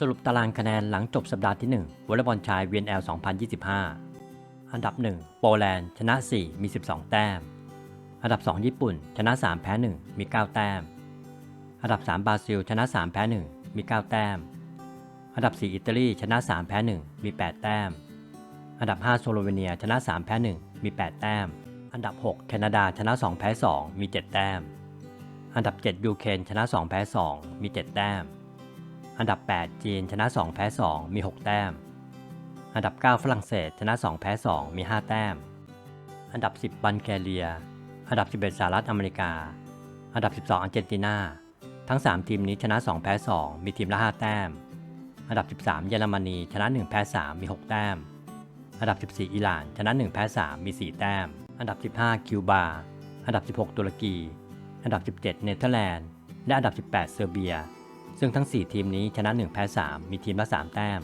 สรุปตารางคะแนนหลังจบสัปดาห์ที่ 1วอลเลย์บอลชาย VNL 2025 อันดับ 1 โปแลนด์ชนะ 4 มี 12 แต้ม อันดับ 2 ญี่ปุ่น ชนะ 3 แพ้ 1 มี 9 แต้ม อันดับ 3 บราซิล ชนะ 3 แพ้ 1 มี 9 แต้ม อันดับ 4 อิตาลี ชนะ 3 แพ้ 1 มี 8 แต้ม อันดับ 5 โซโลเวเนีย ชนะ 3 แพ้ 1 มี 8 แต้ม อันดับ 6 แคนาดา ชนะ 2 แพ้ 2 มี 7 แต้ม อันดับ 7 ยูเครนชนะ 2 แพ้ 2 มี 7 แต้ม อันดับ 8 จีนชนะ 2 แพ้ 2 มี 6 แต้ม อันดับ 9 ฝรั่งเศสชนะ 2 แพ้ 2 มี 5 แต้ม อันดับ 10 บัลแกเรีย อันดับ 11 สหรัฐอเมริกา อันดับ 12 อาร์เจนตินา ทั้ง 3 ทีมนี้ชนะ 2 แพ้ 2 มีทีมละ 5 แต้ม อันดับ 13 เยอรมนีชนะ 1 แพ้ 3 มี 6 แต้ม อันดับ 14 อิหร่านชนะ 1 แพ้ 3 มี 4 แต้ม อันดับ 15 คิวบา อันดับ 16 ตุรกี อันดับ 17 เนเธอร์แลนด์ และอันดับ 18 เซอร์เบีย ซึ่งทั้ง 4 ทีมนี้ชนะ 1 แพ้ 3 มีทีมละ 3 แต้ม